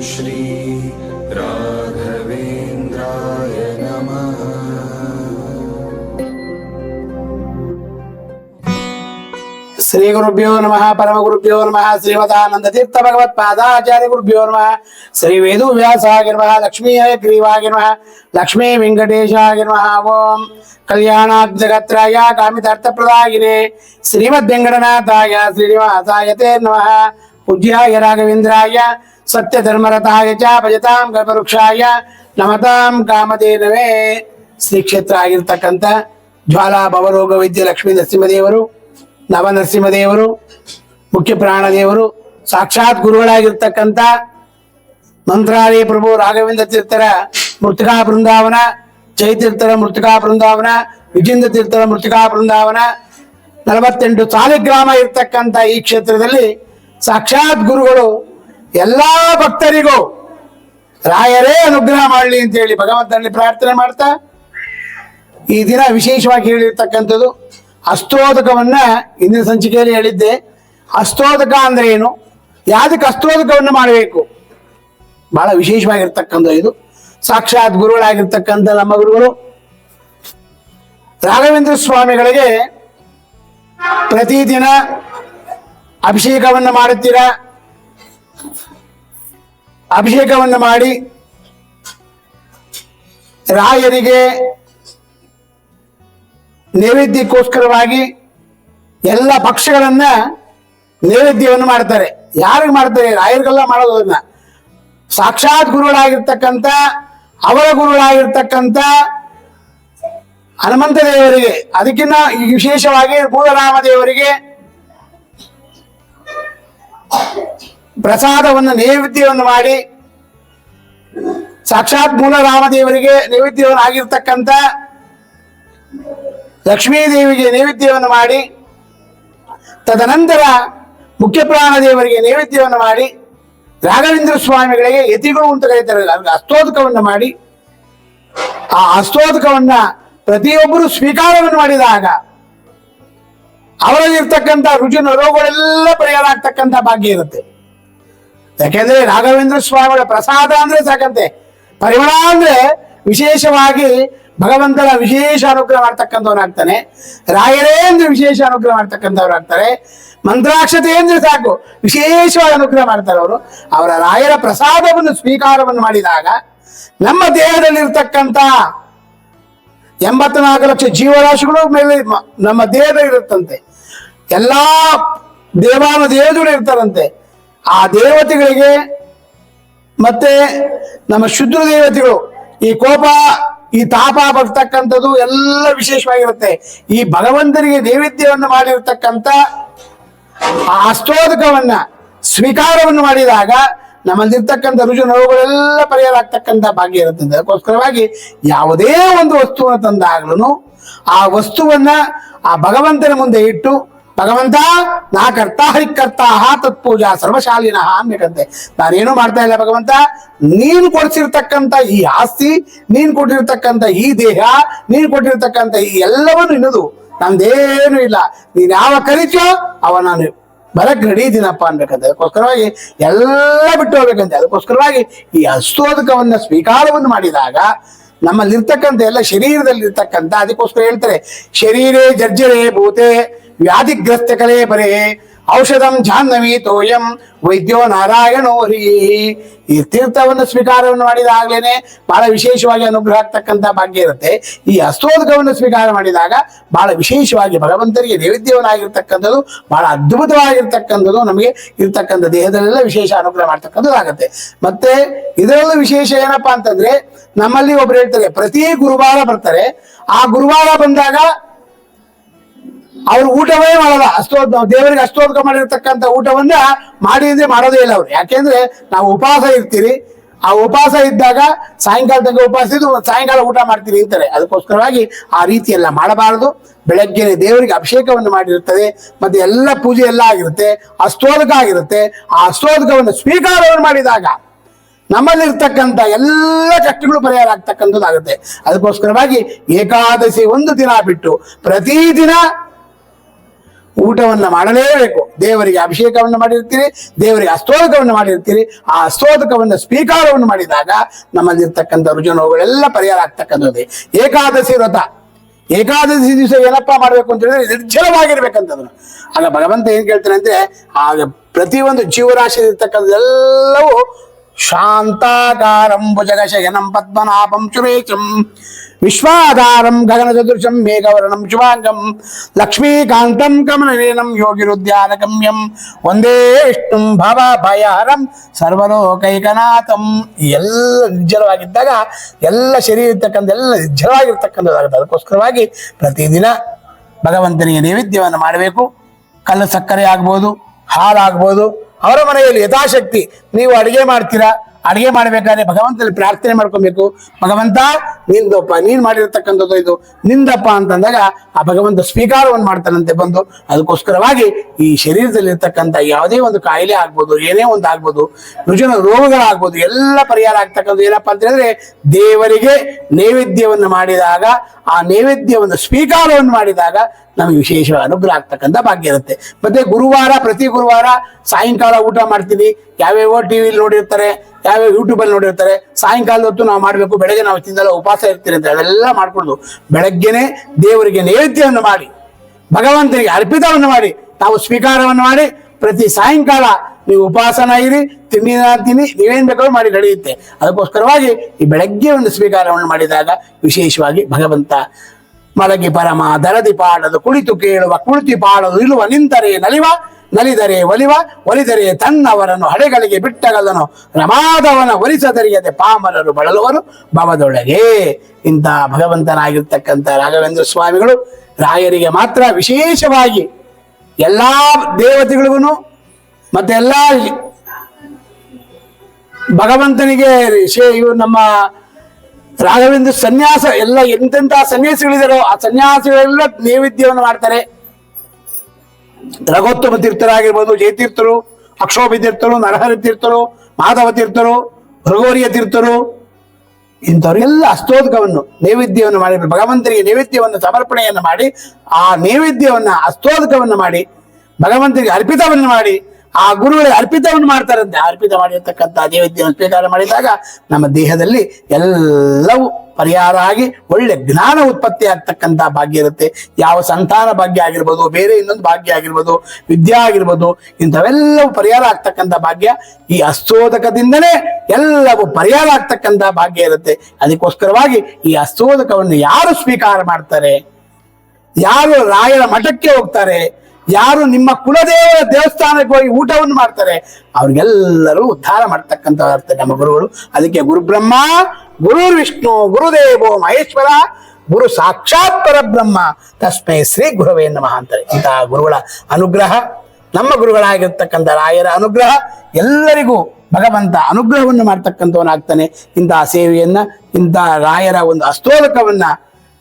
श्री राघवेन्द्राय नमः। శ్రీ గురుభ్యో నమ పరమ గురుభ్యో నమ శ్రీమదానంద తీర్థ భగవత్ పాదాచార్య గురుభ్యో నమ శ్రీ వేదు వ్యాసాయ నమ లక్ష్మీ గ్రీవాయ నమ లక్ష్మీ వెంకటేశాయ నమ ఓం కళ్యాణాత్ కామితార్థప్రదాయినే శ్రీమద్ వెంకటనాథాయ శ్రీనివాసాయ తే నమ పూజ్యాయ రాఘవేంద్రాయ ಧರ್ಮರತಾಯ ಚ ಭಜತಾಂ ಗರ್ಭವೃಕ್ಷಾಯ ನಮತಾಂ ಕಾಮಧೇನವೇ. ಶ್ರೀ ಕ್ಷೇತ್ರ ಆಗಿರ್ತಕ್ಕಂಥ ಜ್ವಾಲಾ ಭವರೋಗ ವೈದ್ಯ ಲಕ್ಷ್ಮೀ ನರಸಿಂಹದೇವರು, ನವನರಸಿಂಹದೇವರು, ಮುಖ್ಯ ಪ್ರಾಣದೇವರು, ಸಾಕ್ಷಾತ್ ಗುರುಗಳಾಗಿರ್ತಕ್ಕಂಥ ಮಂತ್ರಾಲಯ ಪ್ರಭು ರಾಘವೇಂದ್ರ ತೀರ್ಥರ ಮೃತಿಕಾ ಬೃಂದಾವನ, ಜಯತೀರ್ಥರ ಮೃತಿಕಾ ಬೃಂದಾವನ, ವಿಜೇಂದ್ರ ತೀರ್ಥರ ಮೃತಿಕಾ ಬೃಂದಾವನ, ನಲವತ್ತೆಂಟು ಸಾಲಿಗ್ರಾಮ ಇರ್ತಕ್ಕಂಥ ಈ ಕ್ಷೇತ್ರದಲ್ಲಿ ಸಾಕ್ಷಾತ್ ಗುರುಗಳು ಎಲ್ಲಾ ಭಕ್ತರಿಗೂ ರಾಯರೇ ಅನುಗ್ರಹ ಮಾಡಲಿ ಅಂತ ಹೇಳಿ ಭಗವಂತನಲ್ಲಿ ಪ್ರಾರ್ಥನೆ ಮಾಡ್ತಾ ಈ ದಿನ ವಿಶೇಷವಾಗಿ ಹೇಳಿರ್ತಕ್ಕಂಥದ್ದು ಅಸ್ತೋದಕವನ್ನ ಇಂದಿನ ಸಂಚಿಕೆಯಲ್ಲಿ ಹೇಳಿದ್ದೆ. ಅಸ್ತೋದಕ ಅಂದ್ರೆ ಏನು? ಯಾವ್ದಕ್ಕೆ ಅಸ್ತೋದಕವನ್ನು ಮಾಡಬೇಕು? ಬಹಳ ವಿಶೇಷವಾಗಿರ್ತಕ್ಕಂಥ ಇದು. ಸಾಕ್ಷಾತ್ ಗುರುಗಳಾಗಿರ್ತಕ್ಕಂಥ ನಮ್ಮ ಗುರುಗಳು ರಾಘವೇಂದ್ರ ಸ್ವಾಮಿಗಳಿಗೆ ಪ್ರತಿದಿನ ಅಭಿಷೇಕವನ್ನು ಮಾಡುತ್ತೀರಾ? ಅಭಿಷೇಕವನ್ನು ಮಾಡಿ ರಾಯರಿಗೆ ನೈವೇದ್ಯಕ್ಕೋಸ್ಕರವಾಗಿ ಎಲ್ಲ ಪಕ್ಷಗಳನ್ನ ನೈವೇದ್ಯವನ್ನು ಮಾಡ್ತಾರೆ. ಯಾರಿಗೆ ಮಾಡ್ತಾರೆ? ರಾಯರಿಗೆಲ್ಲ ಮಾಡೋದನ್ನ ಸಾಕ್ಷಾತ್ ಗುರುಗಳಾಗಿರ್ತಕ್ಕಂಥ, ಅವರ ಗುರುಗಳಾಗಿರ್ತಕ್ಕಂಥ ಹನುಮಂತ ದೇವರಿಗೆ ಅದಕ್ಕಿಂತ ವಿಶೇಷವಾಗಿ ಮೂಲರಾಮ ದೇವರಿಗೆ ಪ್ರಸಾದವನ್ನು ನೈವೇದ್ಯವನ್ನು ಮಾಡಿ, ಸಾಕ್ಷಾತ್ ಮೂಲ ರಾಮದೇವರಿಗೆ ನೈವೇದ್ಯವನ್ನು ಆಗಿರ್ತಕ್ಕಂಥ ಲಕ್ಷ್ಮೀ ದೇವಿಗೆ ನೈವೇದ್ಯವನ್ನು ಮಾಡಿ, ತದನಂತರ ಮುಖ್ಯ ಪ್ರಾಣ ದೇವರಿಗೆ ನೈವೇದ್ಯವನ್ನು ಮಾಡಿ, ರಾಘವೇಂದ್ರ ಸ್ವಾಮಿಗಳಿಗೆ ಯತಿಗಳು ಅಂತ ಕರೀತಾರೆ. ಅವ್ರಿಗೆ ಅಸ್ತೋದಕವನ್ನು ಮಾಡಿ, ಆ ಅಸ್ತೋದಕವನ್ನ ಪ್ರತಿಯೊಬ್ಬರು ಸ್ವೀಕಾರವನ್ನು ಮಾಡಿದಾಗ ಅವರಲ್ಲಿರ್ತಕ್ಕಂಥ ರುಜಿನ ರೋಗಗಳೆಲ್ಲ ಪರಿಹಾರ ಆಗ್ತಕ್ಕಂಥ ಭಾಗ್ಯ ಇರುತ್ತೆ. ಯಾಕೆಂದ್ರೆ ರಾಘವೇಂದ್ರ ಸ್ವಾಮಿಗಳ ಪ್ರಸಾದ ಅಂದ್ರೆ ಸಾಕಂತೆ. ಪರಿಮಳ ಅಂದ್ರೆ ವಿಶೇಷವಾಗಿ ಭಗವಂತನ ವಿಶೇಷ ಅನುಗ್ರಹ ಮಾಡ್ತಕ್ಕಂಥವನಾಗ್ತಾನೆ. ರಾಯರೇ ಅಂದ್ರೆ ವಿಶೇಷ ಅನುಗ್ರಹ ಮಾಡ್ತಕ್ಕಂಥವ್ರಾಗ್ತಾರೆ ಮಂತ್ರಾಕ್ಷತೆ ಅಂದ್ರೆ ಸಾಕು ವಿಶೇಷವಾದ ಅನುಗ್ರಹ ಮಾಡ್ತಾರೆ ಅವರು. ಅವರ ರಾಯರ ಪ್ರಸಾದವನ್ನು ಸ್ವೀಕಾರವನ್ನು ಮಾಡಿದಾಗ ನಮ್ಮ ದೇಹದಲ್ಲಿರ್ತಕ್ಕಂಥ ಎಂಬತ್ನಾಲ್ಕು ಲಕ್ಷ ಜೀವರಾಶಿಗಳು ಮೇಲೆ ನಮ್ಮ ದೇಹದಲ್ಲಿ ಇರುತ್ತಂತೆ ಎಲ್ಲಾ ದೇವಾನು ದೇಹದಲ್ಲಿ ಇರ್ತಾರಂತೆ ಆ ದೇವತೆಗಳಿಗೆ ಮತ್ತೆ ನಮ್ಮ ಶುದ್ರ ದೇವತೆಗಳು, ಈ ಕೋಪ, ಈ ತಾಪ ಬರ್ತಕ್ಕಂಥದ್ದು ಎಲ್ಲ ವಿಶೇಷವಾಗಿರುತ್ತೆ. ಈ ಭಗವಂತನಿಗೆ ನೈವೇದ್ಯವನ್ನು ಮಾಡಿರ್ತಕ್ಕಂಥ ಆ ಅಷ್ಟೋದಕವನ್ನ ಸ್ವೀಕಾರವನ್ನು ಮಾಡಿದಾಗ ನಮ್ಮಲ್ಲಿರ್ತಕ್ಕಂಥ ರುಜು ನೋವುಗಳೆಲ್ಲ ಪರಿಹಾರ ಆಗ್ತಕ್ಕಂಥ ಭಾಗ್ಯ ಇರುತ್ತೆ. ಅದಕ್ಕೋಸ್ಕರವಾಗಿ ಯಾವುದೇ ಒಂದು ವಸ್ತುವನ್ನು ತಂದಾಗ್ಲೂ ಆ ವಸ್ತುವನ್ನ ಆ ಭಗವಂತನ ಮುಂದೆ ಇಟ್ಟು ಭಗವಂತ, ನಾ ಕರ್ತ ಹರಿಕರ್ತ ತತ್ಪೂಜಾ ಸರ್ವಶಾಲಿನಃ ಅನ್ಬೇಕಂತೆ ನಾನೇನು ಮಾಡ್ತಾ ಇಲ್ಲ ಭಗವಂತ. ನೀನು ಕೊಡಿಸಿರ್ತಕ್ಕಂಥ ಈ ಆಸ್ತಿ, ನೀನು ಕೊಟ್ಟಿರ್ತಕ್ಕಂಥ ಈ ದೇಹ, ನೀನು ಕೊಟ್ಟಿರ್ತಕ್ಕಂಥ ಈ ಎಲ್ಲವನ್ನು ಇನ್ನದು ನಂದೇನು ಇಲ್ಲ. ನೀನ್ ಯಾವ ಕರಿತೀಯೋ ಅವ ನಾನು ಬರಕ್ ರೆಡಿ ಅನ್ಬೇಕಂತೆ ಅದಕ್ಕೋಸ್ಕರವಾಗಿ ಎಲ್ಲ ಬಿಟ್ಟು ಹೋಗ್ಬೇಕಂತೆ. ಅದಕ್ಕೋಸ್ಕರವಾಗಿ ಈ ಅಸ್ತೋದಕವನ್ನ ಸ್ವೀಕಾರವನ್ನು ಮಾಡಿದಾಗ ನಮ್ಮಲ್ಲಿರ್ತಕ್ಕಂಥ ಎಲ್ಲ ಶರೀರದಲ್ಲಿರ್ತಕ್ಕಂಥ, ಅದಕ್ಕೋಸ್ಕರ ಹೇಳ್ತಾರೆ, ಶರೀರೇ ಜರ್ಜರೇ ಭೂತೆ ವ್ಯಾಧಿಗ್ರಸ್ತ ಕಲೆ ಬರೇ ಔಷಧಂ ಜಾಹ್ನವಿ ತೋಯಂ ವೈದ್ಯೋ ನಾರಾಯಣೋ ಹರಿ. ಈ ತೀರ್ಥವನ್ನು ಸ್ವೀಕಾರವನ್ನು ಮಾಡಿದಾಗ್ಲೇನೆ ಬಹಳ ವಿಶೇಷವಾಗಿ ಅನುಗ್ರಹ ಆಗ್ತಕ್ಕಂಥ ಭಾಗ್ಯ ಇರುತ್ತೆ. ಈ ಅಸ್ತೋದಕವನ್ನು ಸ್ವೀಕಾರ ಮಾಡಿದಾಗ ಬಹಳ ವಿಶೇಷವಾಗಿ ಭಗವಂತರಿಗೆ ನೈವೇದ್ಯವನ್ನಾಗಿರ್ತಕ್ಕಂಥದ್ದು, ಬಹಳ ಅದ್ಭುತವಾಗಿರ್ತಕ್ಕಂಥದ್ದು ನಮಗೆ ಇರ್ತಕ್ಕಂಥ ದೇಹದಲ್ಲೆಲ್ಲ ವಿಶೇಷ ಅನುಗ್ರಹ ಮಾಡ್ತಕ್ಕಂಥದ್ದಾಗತ್ತೆ ಮತ್ತೆ ಇದರಲ್ಲೂ ವಿಶೇಷ ಏನಪ್ಪಾ ಅಂತಂದ್ರೆ, ನಮ್ಮಲ್ಲಿ ಒಬ್ರು ಹೇಳ್ತಾರೆ, ಪ್ರತಿ ಗುರುವಾರ ಬರ್ತಾರೆ. ಆ ಗುರುವಾರ ಬಂದಾಗ ಅವ್ರು ಊಟವೇ ಮಾಡಲ್ಲ. ಅಷ್ಟೋದ್ ದೇವರಿಗೆ ಅಷ್ಟೋದ್ಕ ಮಾಡಿರ್ತಕ್ಕಂಥ ಊಟವನ್ನ ಮಾಡಿ ಅಂದ್ರೆ ಮಾಡೋದೇ ಇಲ್ಲ ಅವ್ರು. ಯಾಕೆಂದ್ರೆ ನಾವು ಉಪವಾಸ ಇರ್ತೀರಿ. ಆ ಉಪವಾಸ ಇದ್ದಾಗ ಸಾಯಂಕಾಲ ತನಕ ಉಪವಾಸ ಇದ್ದು ಸಾಯಂಕಾಲ ಊಟ ಮಾಡ್ತೀರಿ ಅಂತಾರೆ. ಅದಕ್ಕೋಸ್ಕರವಾಗಿ ಆ ರೀತಿ ಎಲ್ಲ ಮಾಡಬಾರದು. ಬೆಳಗ್ಗೆ ದೇವರಿಗೆ ಅಭಿಷೇಕವನ್ನು ಮಾಡಿರುತ್ತದೆ. ಮತ್ತೆ ಎಲ್ಲ ಪೂಜೆ ಎಲ್ಲ ಆಗಿರುತ್ತೆ. ಅಷ್ಟೋದಕ ಆಗಿರುತ್ತೆ. ಆ ಅಷ್ಟೋದಕವನ್ನು ಸ್ವೀಕಾರವನ್ನು ಮಾಡಿದಾಗ ನಮ್ಮಲ್ಲಿರ್ತಕ್ಕಂಥ ಎಲ್ಲ ಕಷ್ಟಗಳು ಪರಿಹಾರ ಆಗ್ತಕ್ಕಂಥದ್ದಾಗುತ್ತೆ. ಅದಕ್ಕೋಸ್ಕರವಾಗಿ ಏಕಾದಶಿ ಒಂದು ದಿನ ಬಿಟ್ಟು ಪ್ರತಿದಿನ ಊಟವನ್ನ ಮಾಡಲೇಬೇಕು. ದೇವರಿಗೆ ಅಭಿಷೇಕವನ್ನು ಮಾಡಿರ್ತೀರಿ, ದೇವರಿಗೆ ಅಸ್ತೋದಕವನ್ನು ಮಾಡಿರ್ತೀರಿ. ಆ ಅಸ್ತೋದಕವನ್ನು ಸ್ವೀಕಾರವನ್ನು ಮಾಡಿದಾಗ ನಮ್ಮಲ್ಲಿರ್ತಕ್ಕಂಥ ರುಜು ನೋವುಗಳೆಲ್ಲ ಪರಿಹಾರ ಆಗ್ತಕ್ಕಂಥದ್ದು. ಏಕಾದಶಿ ವ್ರತ. ಏಕಾದಶಿ ದಿವಸ ಏನಪ್ಪಾ ಮಾಡ್ಬೇಕು ಅಂತ ಹೇಳಿದ್ರೆ ಆಗ ಭಗವಂತ ಏನ್ ಕೇಳ್ತಾನೆ ಅಂದ್ರೆ, ಆಗ ಪ್ರತಿಯೊಂದು ಜೀವರಾಶಿ ಇರ್ತಕ್ಕಂಥದ್ದೆಲ್ಲವೂ ಶಾಂತಾಕಾರಂ ಭುಜಗಶಯನಂ ಪದ್ಮನಾಭಂ ಚುರೇಚಂ ವಿಶ್ವಾಧಾರಂ ಗಗನ ಸದೃಶಂ ಮೇಘವರ್ಣಂ ಶುಭಾಂಗಂ, ಲಕ್ಷ್ಮೀಕಾಂತಂ ಕಮಲನೇನಂ ಗಮ್ಯಂ ಒಂದೇ ವಿಷ್ಣುಂ ಭವ ಭಯಹರಂ ಸರ್ವಲೋಕೈಕನಾಥಂ ಎಲ್ಲ ನಿರ್ಜಲವಾಗಿದ್ದಾಗ, ಎಲ್ಲ ಶರೀರ ಇರ್ತಕ್ಕಂಥ, ಎಲ್ಲ ನಿರ್ಜಲವಾಗಿರ್ತಕ್ಕಂಥದ್ದಾಗುತ್ತೆ. ಅದಕ್ಕೋಸ್ಕರವಾಗಿ ಪ್ರತಿದಿನ ಭಗವಂತನಿಗೆ ನೈವೇದ್ಯವನ್ನು ಮಾಡಬೇಕು. ಕಲ್ಲು ಸಕ್ಕರೆ ಆಗ್ಬೋದು ಹಾಲಾಗ್ಬೋದು ಅವರ ಮನೆಯಲ್ಲಿ ಯಥಾಶಕ್ತಿ. ನೀವು ಅಡಿಗೆ ಮಾಡ್ತೀರಾ? ಅಡಿಗೆ ಮಾಡ್ಬೇಕಾದ್ರೆ ಭಗವಂತನಲ್ಲಿ ಪ್ರಾರ್ಥನೆ ಮಾಡ್ಕೊಬೇಕು. ಭಗವಂತ, ನಿಂದಪ್ಪ, ನೀನ್ ಮಾಡಿರತಕ್ಕಂಥದ್ದು ಇದು. ನಿಂದಪ್ಪ ಅಂತಂದಾಗ ಆ ಭಗವಂತ ಸ್ವೀಕಾರವನ್ನು ಮಾಡ್ತಾನಂತೆ ಬಂದು. ಅದಕ್ಕೋಸ್ಕರವಾಗಿ ಈ ಶರೀರದಲ್ಲಿ ಇರ್ತಕ್ಕಂಥ ಯಾವುದೇ ಒಂದು ಕಾಯಿಲೆ ಆಗ್ಬೋದು, ಏನೇ ಒಂದು ಆಗ್ಬೋದು, ರುಜನ ರೋಗಗಳಾಗ್ಬೋದು, ಎಲ್ಲ ಪರಿಹಾರ ಆಗ್ತಕ್ಕಂಥದ್ದು ಏನಪ್ಪಾ ಅಂತ ಹೇಳಿದ್ರೆ ದೇವರಿಗೆ ನೈವೇದ್ಯವನ್ನು ಮಾಡಿದಾಗ, ಆ ನೈವೇದ್ಯವನ್ನು ಸ್ವೀಕಾರವನ್ನು ಮಾಡಿದಾಗ ನಮಗೆ ವಿಶೇಷ ಅನುಗ್ರಹ ಆಗ್ತಕ್ಕಂಥ ಭಾಗ್ಯ ಇರುತ್ತೆ. ಮತ್ತೆ ಗುರುವಾರ, ಪ್ರತಿ ಗುರುವಾರ ಸಾಯಂಕಾಲ ಊಟ ಮಾಡ್ತೀವಿ. ಯಾವ್ಯಾವ ಟಿವಿಲಿ ನೋಡಿರ್ತಾರೆ, ಯಾವ್ಯಾವ ಯೂಟ್ಯೂಬಲ್ಲಿ ನೋಡಿರ್ತಾರೆ. ಸಾಯಂಕಾಲದ ಹೊತ್ತು ನಾವು ಮಾಡಬೇಕು, ಬೆಳಗ್ಗೆ ನಾವು ತಿಂದಲ್ಲ ಉಪವಾಸ ಇರ್ತೀರಿ ಅಂತ ಅದೆಲ್ಲ ಮಾಡ್ಕೊಳ್ದು ಬೆಳಗ್ಗೆನೆ ದೇವರಿಗೆ ನೈವೇದ್ಯವನ್ನು ಮಾಡಿ, ಭಗವಂತನಿಗೆ ಅರ್ಪಿತವನ್ನು ಮಾಡಿ, ತಾವು ಸ್ವೀಕಾರವನ್ನು ಮಾಡಿ, ಪ್ರತಿ ಸಾಯಂಕಾಲ ನೀವು ಉಪವಾಸನ ಇರಿ, ತಿಂಡಿನ ತಿನ್ನಿ, ನೀವೇನ್ ಬೇಕಾದ್ರೂ ಮಾಡಿ ನಡೆಯುತ್ತೆ ಅದಕ್ಕೋಸ್ಕರವಾಗಿ ಈ ಬೆಳಗ್ಗೆ ಒಂದು ಸ್ವೀಕಾರವನ್ನು ಮಾಡಿದಾಗ ವಿಶೇಷವಾಗಿ ಭಗವಂತ ಮಲಗಿ ಪರಮ ದರದಿ ಪಾಡದು ಕುಳಿತು ಕೇಳುವ, ಕುಳಿತು ಪಾಡದು ಇಳುವ, ನಿಂತರೆ ನಲಿವ, ನಲಿದರೆ ಒಲಿವ, ಒಲಿದರೆ ತನ್ನವರನ್ನು ಹಡೆಗಳಿಗೆ ಬಿಟ್ಟಗಲನು. ರಮಾದವನ ಒಲಿಸದರಿಯದೆ ಪಾಮರರು ಬಳಲುವರು. ಭವದೊಳಗೆ ಇಂಥ ಭಗವಂತನಾಗಿರ್ತಕ್ಕಂಥ ರಾಘವೇಂದ್ರ ಸ್ವಾಮಿಗಳು, ರಾಯರಿಗೆ ಮಾತ್ರ ವಿಶೇಷವಾಗಿ ಎಲ್ಲಾ ದೇವತೆಗಳಿಗೂ ಮತ್ತೆ ಎಲ್ಲ ಭಗವಂತನಿಗೆ ಶೇ- ನಮ್ಮ ರಾಘವೇಂದ್ರ ಸನ್ಯಾಸ ಎಲ್ಲ ಎಂತೆಂತ ಸನ್ಯಾಸಿಗಳಿದಾರೋ ಆ ಸನ್ಯಾಸಿಗಳೆಲ್ಲ ನೈವೇದ್ಯವನ್ನು ಮಾಡ್ತಾರೆ. ರಘೋತ್ತಮ ತೀರ್ಥರಾಗಿರ್ಬೋದು, ಜಯತೀರ್ಥರು, ಅಕ್ಷೋಭಿ ತೀರ್ಥರು, ನರಹರಿ ತೀರ್ಥರು, ಮಾಧವ ತೀರ್ಥರು, ಭೃಗೋರಿಯ ತೀರ್ಥರು ಇಂಥವರೆಲ್ಲ ಅಸ್ತೋದಕವನ್ನು ನೈವೇದ್ಯವನ್ನು ಮಾಡಿ ಭಗವಂತನಿಗೆ ನೈವೇದ್ಯವನ್ನು ಸಮರ್ಪಣೆಯನ್ನು ಮಾಡಿ, ಆ ನೈವೇದ್ಯವನ್ನ ಅಸ್ತೋದಕವನ್ನು ಮಾಡಿ ಭಗವಂತನಿಗೆ ಅರ್ಪಿತವನ್ನು ಮಾಡಿ ಆ ಗುರುಗಳಿಗೆ ಅರ್ಪಿತವನ್ನು ಮಾಡ್ತಾರಂತೆ. ಅರ್ಪಿತ ಮಾಡಿರ್ತಕ್ಕಂಥ ನೈವೇದ್ಯವನ್ನು ಸ್ವೀಕಾರ ಮಾಡಿದಾಗ ನಮ್ಮ ದೇಹದಲ್ಲಿ ಎಲ್ಲವೂ ಪರಿಹಾರ ಆಗಿ ಒಳ್ಳೆ ಜ್ಞಾನ ಉತ್ಪತ್ತಿ ಆಗ್ತಕ್ಕಂಥ ಭಾಗ್ಯ ಇರುತ್ತೆ. ಯಾವ ಸಂತಾನ ಭಾಗ್ಯ ಆಗಿರ್ಬೋದು, ಬೇರೆ ಇನ್ನೊಂದು ಭಾಗ್ಯ ಆಗಿರ್ಬೋದು, ವಿದ್ಯೆ ಆಗಿರ್ಬೋದು, ಇಂಥವೆಲ್ಲವೂ ಪರಿಹಾರ ಆಗ್ತಕ್ಕಂಥ ಭಾಗ್ಯ. ಈ ಅಸ್ತೋದಕದಿಂದನೇ ಎಲ್ಲವೂ ಪರಿಹಾರ ಆಗ್ತಕ್ಕಂಥ ಭಾಗ್ಯ ಇರುತ್ತೆ. ಅದಕ್ಕೋಸ್ಕರವಾಗಿ ಈ ಅಸ್ತೋದಕವನ್ನು ಯಾರು ಸ್ವೀಕಾರ ಮಾಡ್ತಾರೆ? ಯಾರು ರಾಯರ ಮಠಕ್ಕೆ ಹೋಗ್ತಾರೆ? ಯಾರು ನಿಮ್ಮ ಕುಲದೇವರ ದೇವಸ್ಥಾನಕ್ಕೆ ಹೋಗಿ ಊಟವನ್ನು ಮಾಡ್ತಾರೆ, ಅವ್ರಿಗೆಲ್ಲರೂ ಉದ್ಧಾರ ಮಾಡ್ತಕ್ಕಂಥ ಅರ್ಥ ನಮ್ಮ ಗುರುಗಳು. ಅದಕ್ಕೆ ಗುರುಬ್ರಹ್ಮ ಗುರು ವಿಷ್ಣು ಗುರುದೇವೋ ಮಹೇಶ್ವರ, ಗುರು ಸಾಕ್ಷಾತ್ ಪರಬ್ರಹ್ಮ, ತಸ್ಮೈ ಶ್ರೀ ಗುರುವೇ ನಮಃ ಅಂತಾರೆ. ಇಂತಹ ಗುರುಗಳ ಅನುಗ್ರಹ, ನಮ್ಮ ಗುರುಗಳಾಗಿರ್ತಕ್ಕಂಥ ರಾಯರ ಅನುಗ್ರಹ, ಎಲ್ಲರಿಗೂ ಭಗವಂತ ಅನುಗ್ರಹವನ್ನು ಮಾಡ್ತಕ್ಕಂಥವನಾಗ್ತಾನೆ. ಇಂತಹ ಸೇವೆಯನ್ನ ಇಂತಹ ರಾಯರ ಒಂದು ಅಸ್ತೋದಕವನ್ನ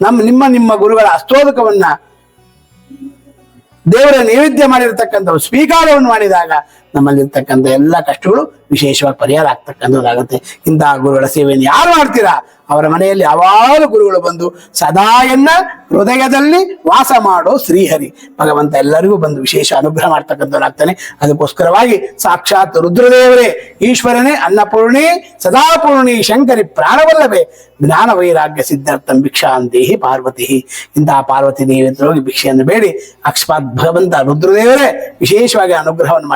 ನಮ್ಮ, ನಿಮ್ಮ ನಿಮ್ಮ ಗುರುಗಳ ಅಸ್ತೋದಕವನ್ನ ದೇವರ ನೈವೇದ್ಯ ಮಾಡಿರ್ತಕ್ಕಂಥ ಸ್ವೀಕಾರವನ್ನು ಮಾಡಿದಾಗ ನಮ್ಮಲ್ಲಿರ್ತಕ್ಕಂಥ ಎಲ್ಲ ಕಷ್ಟಗಳು ವಿಶೇಷವಾಗಿ ಪರಿಹಾರ ಆಗ್ತಕ್ಕಂಥದ್ದಾಗುತ್ತೆ. ಇಂತಹ ಗುರುಗಳ ಸೇವೆಯನ್ನು ಯಾರು ಮಾಡ್ತೀರಾ? ಅವರ ಮನೆಯಲ್ಲಿ ಯಾವಾಗಲೂ ಗುರುಗಳು ಬಂದು ಸದಾ ಎನ್ನ ಹೃದಯದಲ್ಲಿ ವಾಸ ಮಾಡೋ ಶ್ರೀಹರಿ. ಭಗವಂತ ಎಲ್ಲರಿಗೂ ಬಂದು ವಿಶೇಷ ಅನುಗ್ರಹ ಮಾಡ್ತಕ್ಕಂಥವ್ರಾಗ್ತಾನೆ ಅದಕ್ಕೋಸ್ಕರವಾಗಿ ಸಾಕ್ಷಾತ್ ರುದ್ರದೇವರೇ, ಈಶ್ವರನೇ, ಅನ್ನಪೂರ್ಣಿ, ಸದಾಪೂರ್ಣಿ, ಶಂಕರಿ ಪ್ರಾಣವಲ್ಲವೇ ಜ್ಞಾನ ವೈರಾಗ್ಯ ಸಿದ್ಧಾರ್ಥಂ ಭಿಕ್ಷಾಂತೇಹಿ ಪಾರ್ವತಿ. ಇಂತಹ ಪಾರ್ವತಿ ದೇವಿ ಹೋಗಿ ಭಿಕ್ಷೆಯನ್ನು ಬೇಡಿ. ಅಕಸ್ಮಾತ್ ಭಗವಂತ ರುದ್ರದೇವರೇ, ವಿಶೇಷವಾಗಿ ಅನುಗ್ರಹವನ್ನು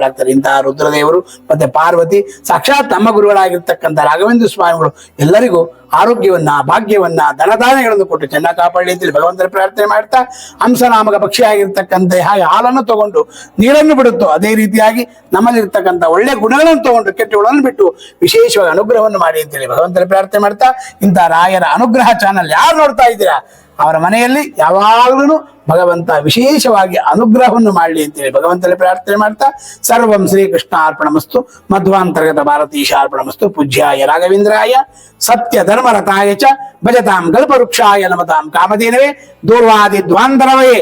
ಮಾಡ್ತಕ್ಕಂಥವ್ರಾಗ್ತಾರೆ ಇಂತಹ ರುದ್ರದೇವರು ಮತ್ತೆ ಪಾರ್ವತಿ ಸಾಕ್ಷಾತ್ ನಮ್ಮ ಗುರುಗಳಾಗಿರ್ತಕ್ಕಂಥ ರಾಘವೇಂದ್ರ ಸ್ವಾಮಿಗಳು ಎಲ್ಲರಿಗೂ ಆರೋಗ್ಯವನ್ನ, ಭಾಗ್ಯವನ್ನ, ಧನಧಾನ್ಯಗಳನ್ನು ಕೊಟ್ಟು ಚೆನ್ನಾಗಿ ಕಾಪಾಡಲಿ ಅಂತೇಳಿ ಭಗವಂತನ ಪ್ರಾರ್ಥನೆ ಮಾಡ್ತಾ ಹಂಸನಾಮಕ ಪಕ್ಷಿ ಆಗಿರ್ತಕ್ಕಂಥ ಹಾಗೆ ಹಾಲನ್ನು ತಗೊಂಡು ನೀರನ್ನು ಬಿಡುತ್ತೋ ಅದೇ ರೀತಿಯಾಗಿ ನಮ್ಮಲ್ಲಿರ್ತಕ್ಕಂಥ ಒಳ್ಳೆ ಗುಣಗಳನ್ನು ತಗೊಂಡು ಕೆಟ್ಟಗಳನ್ನು ಬಿಟ್ಟು ವಿಶೇಷವಾಗಿ ಅನುಗ್ರಹವನ್ನು ಮಾಡಿ ಅಂತೇಳಿ ಭಗವಂತನ ಪ್ರಾರ್ಥನೆ ಮಾಡ್ತಾ ಇಂಥ ರಾಯರ ಅನುಗ್ರಹ ಚಾನಲ್ ಯಾರು ನೋಡ್ತಾ ಇದ್ದೀರಾ? ಅವರ ಮನೆಯಲ್ಲಿ ಯಾವಾಗಲೂ ಭಗವಂತ ವಿಶೇಷವಾಗಿ ಅನುಗ್ರಹವನ್ನು ಮಾಡಲಿ ಅಂತೇಳಿ ಭಗವಂತನ ಪ್ರಾರ್ಥನೆ ಮಾಡ್ತಾ, ಸರ್ವಂ ಶ್ರೀಕೃಷ್ಣ ಅರ್ಪಣಮಸ್ತು ಮಧ್ವಾಂತರ್ಗತ ಭಾರತೀಶ ಅರ್ಪಣಮಸ್ತು ಪೂಜ್ಯಾಯ ರಾಘವೇಂದ್ರಾಯ ಸತ್ಯ ಧರ್ಮರತಾಯ ಚ, ಭಜತಾಂ ಗಲ್ಪವೃಕ್ಷಾಯ ನಮತಾಂ ಕಾಮಧೇನವೇ, ದೂರ್ವಾದಿ ದ್ವಾಂತರವೇ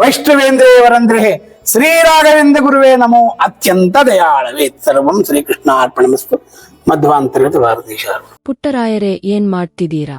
ವೈಷ್ಣವೇಂದ್ರೇವರಂದ್ರೆ ಶ್ರೀ ರಾಘವೇಂದ್ರ ಗುರುವೇ ನಮೋ. ಅತ್ಯಂತ ದಯಾಳವೇ. ಸರ್ವಂ ಶ್ರೀಕೃಷ್ಣ ಅರ್ಪಣಮಸ್ತು ಮಧ್ವಾಂತರ್ಗತ ಭಾರತೀಶ ಪುಟ್ಟರಾಯರೇ, ಏನ್ ಮಾಡ್ತಿದ್ದೀರಾ?